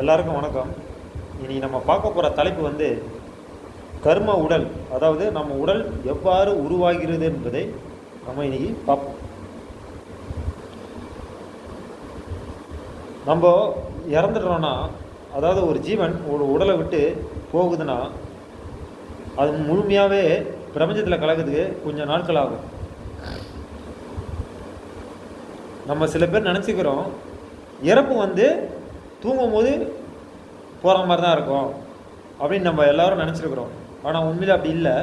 எல்லாருக்கும் வணக்கம். இனி நம்ம பார்க்க போகிற தலைப்பு வந்து கர்ம உடல். அதாவது நம்ம உடல் எவ்வாறு உருவாகிறது என்பதை நம்ம இன்னைக்கு பார்ப்போம். நம்ம இறந்துடுறோன்னா அதாவது ஒரு ஜீவன் ஒரு உடலை விட்டு போகுதுன்னா அது முழுமையாகவே பிரபஞ்சத்தில் கலக்கிறதுக்கு கொஞ்சம் நாட்கள் ஆகும். நம்ம சில பேர் நினச்சிக்கிறோம் இறப்பு வந்து தூங்கும் போது போகிற மாதிரி தான் இருக்கும் அப்படின்னு நம்ம எல்லாரும் நினச்சிருக்கிறோம். ஆனால் உண்மையில் அப்படி இல்லை.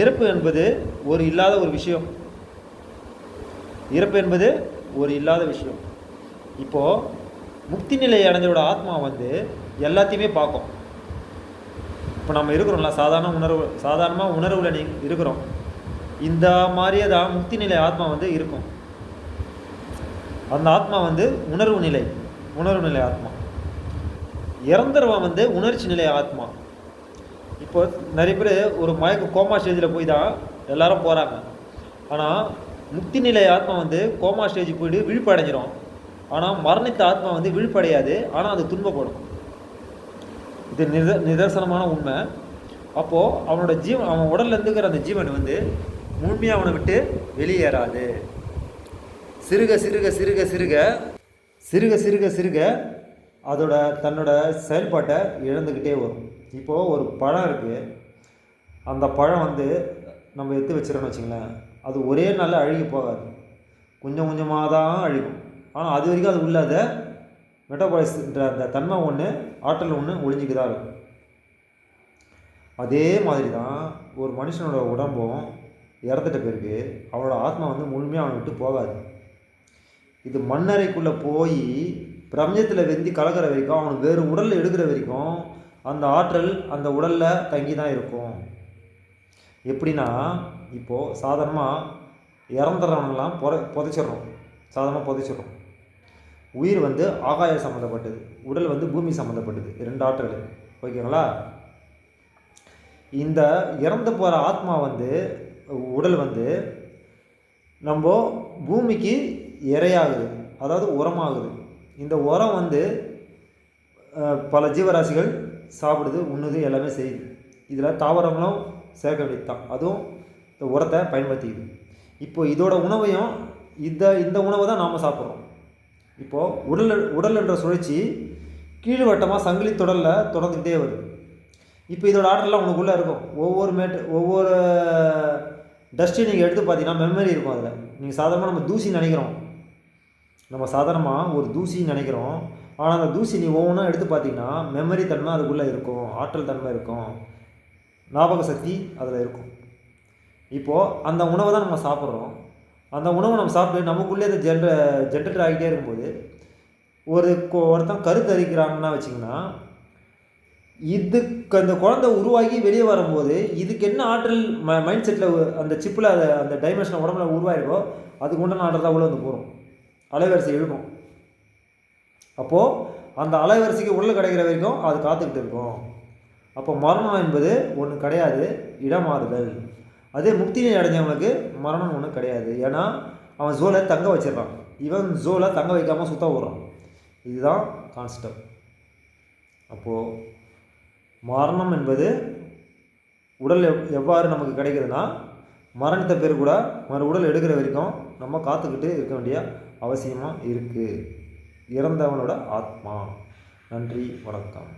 இறப்பு என்பது ஒரு இல்லாத ஒரு விஷயம். இறப்பு என்பது ஒரு இல்லாத விஷயம். இப்போது முக்தி நிலை அடைஞ்சோட ஆத்மா வந்து எல்லாத்தையுமே பார்க்கும். இப்போ நம்ம இருக்கிறோம்ல சாதாரண உணர்வு சாதாரணமாக உணர்வில் நீ இருக்கிறோம். இந்த மாதிரியே தான் முக்தி நிலை ஆத்மா வந்து இருக்கும். அந்த ஆத்மா வந்து உணர்வு நிலை. உணர்வு நிலை ஆத்மா. இறந்துருவான் வந்து உணர்ச்சி நிலை ஆத்மா. இப்போ நிறைய பேர் ஒரு மயக்க கோமா ஸ்டேஜில் போய் தான் எல்லாரும் போகிறாங்க ஆனால் முக்தி நிலை ஆத்மா வந்து கோமா ஸ்டேஜ் போயிட்டு விழிப்படைஞ்சிரும். ஆனால் மரணித்த ஆத்மா வந்து விழிப்படையாது. ஆனால் அது துன்பப்படும். இது நித நிதர்சனமான உண்மை. அப்போது அவனோட ஜீவன் அவன் உடல்ல இருந்துக்கிற அந்த ஜீவன் வந்து முழுமையாக அவனை விட்டு வெளியேறாது. சிறுக சிறுக சிறுக சிறுக சிறுக சிறுக சிறுக அதோட தன்னோட செயல்பாட்டை இழந்துக்கிட்டே வரும். இப்போது ஒரு பழம் இருக்குது அந்த பழம் வந்து நம்ம எடுத்து வச்சிடறோம்னு வச்சுங்களேன் அது ஒரே நாளில் அழுகி போகாது. கொஞ்சம் கொஞ்சமாக தான் அழிக்கும் ஆனால் அது வரைக்கும் அது உள்ளாத மெட்டபாலிஸ்ன்ற அந்த தன்மை ஒன்று ஆற்றல் ஒன்று ஒளிஞ்சிக்கு தான் இருக்கும். அதே மாதிரி தான் ஒரு மனுஷனோட உடம்பும் இறந்துட்ட பிறகு அவனோட ஆத்மா வந்து முழுமையாக அவனை விட்டு போகாது. இது மண்ணறைக்குள்ளே போய் பிரபஞ்சத்தில் வெந்தி கலக்கிற வரைக்கும் அவனுக்கு வேறு உடலில் எடுக்கிற வரைக்கும் அந்த ஆற்றல் அந்த உடலில் தங்கி தான் இருக்கும். எப்படின்னா இப்போது சாதாரணமாக இறந்துறவனெல்லாம் புத புதைச்சிடுறோம். சாதாரணமாக புதைச்சிடுறோம். உயிர் வந்து ஆகாய சம்மந்தப்பட்டது உடல் வந்து பூமி சம்மந்தப்பட்டது ரெண்டு ஆற்றல். ஓகேங்களா? இந்த இறந்து போகிற ஆத்மா வந்து உடல் வந்து நம்ம பூமிக்கு இரையாகுது அதாவது உரமாகுது. இந்த உரம் வந்து பல ஜீவராசிகள் சாப்பிடுது உண்ணுது எல்லாமே செய்யுது. இதில் தாவரங்களும் சேர்க்க வேண்டியது தான் அதுவும் இந்த உரத்தை பயன்படுத்திக்குது. இப்போ இதோட உணவையும் இந்த இந்த உணவை தான் நாம் சாப்பிட்றோம். இப்போது உடல் உடல் என்ற சுழற்சி கீழ்வட்டமாக சங்கிலி தொடரில் தொடர்ந்துக்கிட்டே வருது. இப்போ இதோட ஆற்றல்லாம் உனக்குள்ளே இருக்கும். ஒவ்வொரு மேட்டு ஒவ்வொரு டஸ்ட்டையும் நீங்கள் எடுத்து பார்த்தீங்கன்னா மெமரி இருக்கும் அதில். நீங்கள் சாதாரணமாக நம்ம தூசி நினைக்கிறோம். நம்ம சாதாரணமாக ஒரு தூசின்னு நினைக்கிறோம். ஆனால் அந்த தூசி நீ ஒவ்வொன்றா எடுத்து பார்த்தீங்கன்னா மெமரி தன்மை அதுக்குள்ளே இருக்கும் ஆற்றல் தன்மை இருக்கும் ஞாபக சக்தி அதில் இருக்கும். இப்போது அந்த உணவை தான் நம்ம சாப்பிட்றோம். அந்த உணவை நம்ம சாப்பிட்டு நமக்குள்ளே அந்த ஜென்ர ஜென்ரேட் ஆகிட்டே இருக்கும்போது ஒரு ஒருத்தன் கருத்து அறிக்கிறாங்கன்னா வச்சிங்கன்னா இதுக்கு அந்த குழந்தை உருவாகி வெளியே வரும்போது இதுக்கு என்ன ஆற்றல் ம மைண்ட் செட்டில் அந்த சிப்பில் அந்த டைமென்ஷன் உடம்புல உருவாயிருக்கோ அதுக்கு உண்டான ஆற்றல் தான் உள்ளே வந்து போகிறோம் அலைவரிசை இழுக்கும். அப்போது அந்த அலைவரிசைக்கு உடல் கிடைக்கிற வரைக்கும் அது காத்துக்கிட்டு இருக்கும். அப்போ மரணம் என்பது ஒன்று கிடையாது இடமாறுதல். அதே முக்தியை அடைஞ்சவனுக்கு மரணம் ஒன்றும் கிடையாது. ஏன்னா அவன் ஜோலை தங்க வச்சிடறான். இவன் ஜோலை தங்க வைக்காமல் சுத்த விடுறான். இதுதான் கான்செப்ட் அப்போது மரணம் என்பது உடல் எவ் எவ்வாறு நமக்கு கிடைக்குதுன்னா மரணத்தை பேர் கூட மறு உடல் எடுக்கிற வரைக்கும் நம்ம காத்துக்கிட்டு இருக்க வேண்டிய அவசியமாக இருக்குது இறந்தவனோட ஆத்மா. நன்றி வணக்கம்.